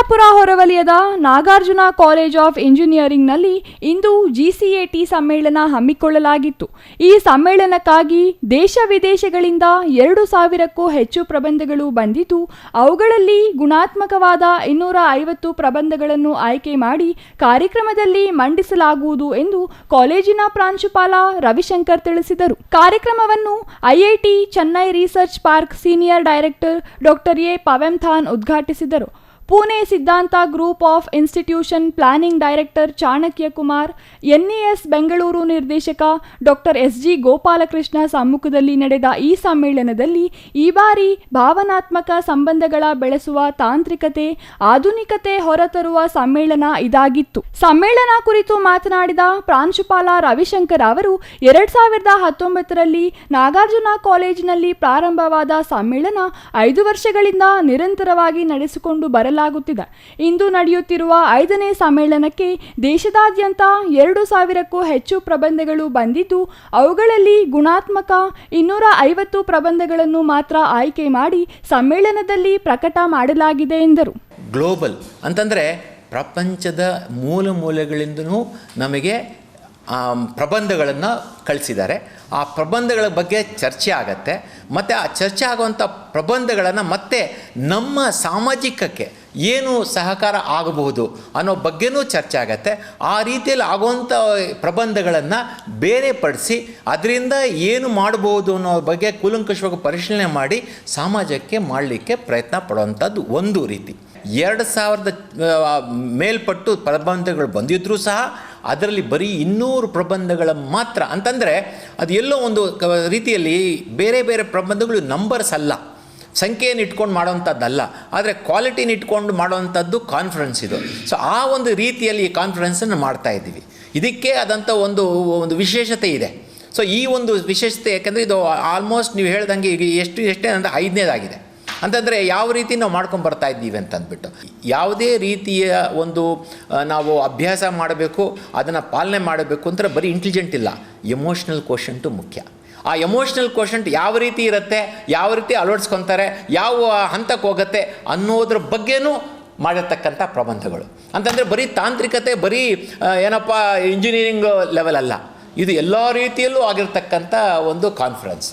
ಚಿಕ್ಕಬಳ್ಳಾಪುರ ಹೊರವಲಯದ Nagarjuna college of ಇಂಜಿನಿಯರಿಂಗ್ನಲ್ಲಿ ಇಂದು ಜಿಸಿಎಟಿ ಸಮ್ಮೇಳನ ಹಮ್ಮಿಕೊಳ್ಳಲಾಗಿತ್ತು. ಈ ಸಮ್ಮೇಳನಕ್ಕಾಗಿ ದೇಶ ವಿದೇಶಗಳಿಂದ ಎರಡು ಸಾವಿರಕ್ಕೂ ಹೆಚ್ಚು ಪ್ರಬಂಧಗಳು ಬಂದಿದ್ದು, ಅವುಗಳಲ್ಲಿ ಗುಣಾತ್ಮಕವಾದ ಇನ್ನೂರ ಐವತ್ತು ಪ್ರಬಂಧಗಳನ್ನು ಆಯ್ಕೆ ಮಾಡಿ ಕಾರ್ಯಕ್ರಮದಲ್ಲಿ ಮಂಡಿಸಲಾಗುವುದು ಎಂದು ಕಾಲೇಜಿನ ಪ್ರಾಂಶುಪಾಲ ರವಿಶಂಕರ್ ತಿಳಿಸಿದರು. ಕಾರ್ಯಕ್ರಮವನ್ನು IIT Chennai research park senior director doctor A ಪವೆಂಥಾನ್ ಉದ್ಘಾಟಿಸಿದರು. Pune Siddhanta group of institution planning director Chanakya Kumar, NES Bengaluru ನಿರ್ದೇಶಕ ಡಾಕ್ಟರ್ ಎಸ್ ಜಿ ಗೋಪಾಲಕೃಷ್ಣ ಸಮ್ಮುಖದಲ್ಲಿ ನಡೆದ ಈ ಸಮ್ಮೇಳನದಲ್ಲಿ ಈ ಬಾರಿ ಭಾವನಾತ್ಮಕ ಸಂಬಂಧಗಳ ಬೆಳೆಸುವ ತಾಂತ್ರಿಕತೆ, ಆಧುನಿಕತೆ ಹೊರತರುವ ಸಮ್ಮೇಳನ ಇದಾಗಿತ್ತು. ಸಮ್ಮೇಳನ ಕುರಿತು ಮಾತನಾಡಿದ ಪ್ರಾಂಶುಪಾಲ ರವಿಶಂಕರ್ ಅವರು, ಎರಡ್ ಸಾವಿರದ ಹತ್ತೊಂಬತ್ತರಲ್ಲಿ ನಾಗಾರ್ಜುನ ಕಾಲೇಜಿನಲ್ಲಿ ಪ್ರಾರಂಭವಾದ ಸಮ್ಮೇಳನ ಐದು ವರ್ಷಗಳಿಂದ ನಿರಂತರವಾಗಿ ನಡೆಸಿಕೊಂಡು ಬರಲಾಗುತ್ತಿದೆ ಇಂದು ನಡೆಯುತ್ತಿರುವ ಐದನೇ ಸಮ್ಮೇಳನಕ್ಕೆ ದೇಶದಾದ್ಯಂತ ಎರಡು ಸಾವಿರಕ್ಕೂ ಹೆಚ್ಚು ಪ್ರಬಂಧಗಳು ಬಂದಿದ್ದು, ಅವುಗಳಲ್ಲಿ ಗುಣಾತ್ಮಕ ಇನ್ನೂರ ಐವತ್ತು ಪ್ರಬಂಧಗಳನ್ನು ಮಾತ್ರ ಆಯ್ಕೆ ಮಾಡಿ ಸಮ್ಮೇಳನದಲ್ಲಿ ಪ್ರಕಟ ಮಾಡಲಾಗಿದೆ ಎಂದರು. ಗ್ಲೋಬಲ್ ಅಂತಂದರೆ ಪ್ರಪಂಚದ ಮೂಲ ಮೂಲೆಗಳಿಂದನೂ ನಮಗೆ ಪ್ರಬಂಧಗಳನ್ನು ಕಳಿಸಿದ್ದಾರೆ. ಆ ಪ್ರಬಂಧಗಳ ಬಗ್ಗೆ ಚರ್ಚೆ ಆಗತ್ತೆ. ಮತ್ತು ಆ ಚರ್ಚೆ ಆಗುವಂಥ ಪ್ರಬಂಧಗಳನ್ನು ಮತ್ತೆ ನಮ್ಮ ಸಾಮಾಜಿಕಕ್ಕೆ ಏನು ಸಹಕಾರ ಆಗಬಹುದು ಅನ್ನೋ ಬಗ್ಗೆನೂ ಚರ್ಚೆ ಆಗತ್ತೆ. ಆ ರೀತಿಯಲ್ಲಿ ಆಗುವಂಥ ಪ್ರಬಂಧಗಳನ್ನು ಬೇರೆ ಪಡಿಸಿ, ಅದರಿಂದ ಏನು ಮಾಡಬಹುದು ಅನ್ನೋ ಬಗ್ಗೆ ಕೂಲಂಕಷವಾಗಿ ಪರಿಶೀಲನೆ ಮಾಡಿ ಸಮಾಜಕ್ಕೆ ಮಾಡಲಿಕ್ಕೆ ಪ್ರಯತ್ನ ಪಡುವಂಥದ್ದು ಒಂದು ರೀತಿ. ಎರಡು ಸಾವಿರದ ಮೇಲ್ಪಟ್ಟು ಪ್ರಬಂಧಗಳು ಬಂದಿದ್ದರೂ ಸಹ ಅದರಲ್ಲಿ ಬರೀ ಇನ್ನೂರು ಪ್ರಬಂಧಗಳ ಮಾತ್ರ. ಅಂತಂದರೆ ಅದು ಎಲ್ಲೋ ಒಂದು ರೀತಿಯಲ್ಲಿ ಬೇರೆ ಬೇರೆ ಪ್ರಬಂಧಗಳು ನಂಬರ್ಸ್ ಅಲ್ಲ. ಸಂಖ್ಯೆಯನ್ನು ಇಟ್ಕೊಂಡು ಮಾಡೋವಂಥದ್ದಲ್ಲ, ಆದರೆ ಕ್ವಾಲಿಟಿನ ಇಟ್ಕೊಂಡು ಮಾಡೋವಂಥದ್ದು ಕಾನ್ಫರೆನ್ಸ್ ಇದು. ಸೊ ಆ ಒಂದು ರೀತಿಯಲ್ಲಿ ಈ ಕಾನ್ಫರೆನ್ಸನ್ನು ಮಾಡ್ತಾ ಇದ್ದೀವಿ. ಇದಕ್ಕೆ ಆದಂಥ ಒಂದು ಒಂದು ವಿಶೇಷತೆ ಇದೆ. ಸೊ ಈ ಒಂದು ವಿಶೇಷತೆ ಯಾಕೆಂದರೆ ಇದು ಆಲ್ಮೋಸ್ಟ್ ನೀವು ಹೇಳ್ದಂಗೆ ಈಗ ಎಷ್ಟು, ಎಷ್ಟೇ ಅಂದರೆ ಐದನೇದಾಗಿದೆ. ಅಂತಂದರೆ ಯಾವ ರೀತಿ ನಾವು ಮಾಡ್ಕೊಂಡು ಬರ್ತಾ ಇದ್ದೀವಿ ಅಂತ ಅಂದ್ಬಿಟ್ಟು ಯಾವುದೇ ರೀತಿಯ ಒಂದು ನಾವು ಅಭ್ಯಾಸ ಮಾಡಬೇಕು, ಅದನ್ನು ಪಾಲನೆ ಮಾಡಬೇಕು ಅಂದರೆ ಬರೀ ಇಂಟೆಲಿಜೆಂಟ್ ಇಲ್ಲ. ಎಮೋಷ್ನಲ್ ಕ್ವಶಂಟು ಮುಖ್ಯ. ಆ ಎಮೋಷ್ನಲ್ ಕ್ವಶಂಟ್ ಯಾವ ರೀತಿ ಇರುತ್ತೆ, ಯಾವ ರೀತಿ ಅಳವಡಿಸ್ಕೊತಾರೆ, ಯಾವ ಹಂತಕ್ಕೆ ಹೋಗುತ್ತೆ ಅನ್ನೋದ್ರ ಬಗ್ಗೆನೂ ಮಾಡಿರ್ತಕ್ಕಂಥ ಪ್ರಬಂಧಗಳು. ಅಂತಂದರೆ ಬರೀ ತಾಂತ್ರಿಕತೆ, ಬರೀ ಏನಪ್ಪ ಇಂಜಿನಿಯರಿಂಗ್ ಲೆವೆಲ್ ಅಲ್ಲ. ಇದು ಎಲ್ಲ ರೀತಿಯಲ್ಲೂ ಆಗಿರ್ತಕ್ಕಂಥ ಒಂದು ಕಾನ್ಫರೆನ್ಸ್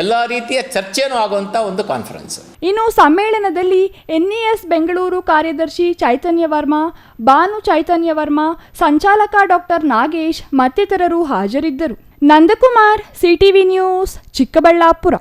ಎಲ್ಲ ರೀತಿಯ ಚರ್ಚೆನೂ ಆಗುವಂಥ ಒಂದು ಕಾನ್ಫರೆನ್ಸ್ ಇನ್ನು ಸಮ್ಮೇಳನದಲ್ಲಿ ಎನ್ಇಎಸ್ ಬೆಂಗಳೂರು ಕಾರ್ಯದರ್ಶಿ ಚೈತನ್ಯ ವರ್ಮಾ ಬಾನು ಚೈತನ್ಯ ವರ್ಮಾ, ಸಂಚಾಲಕ ಡಾಕ್ಟರ್ ನಾಗೇಶ್ ಮತ್ತಿತರರು ಹಾಜರಿದ್ದರು. Nandakumar CTV news Chikkaballapura.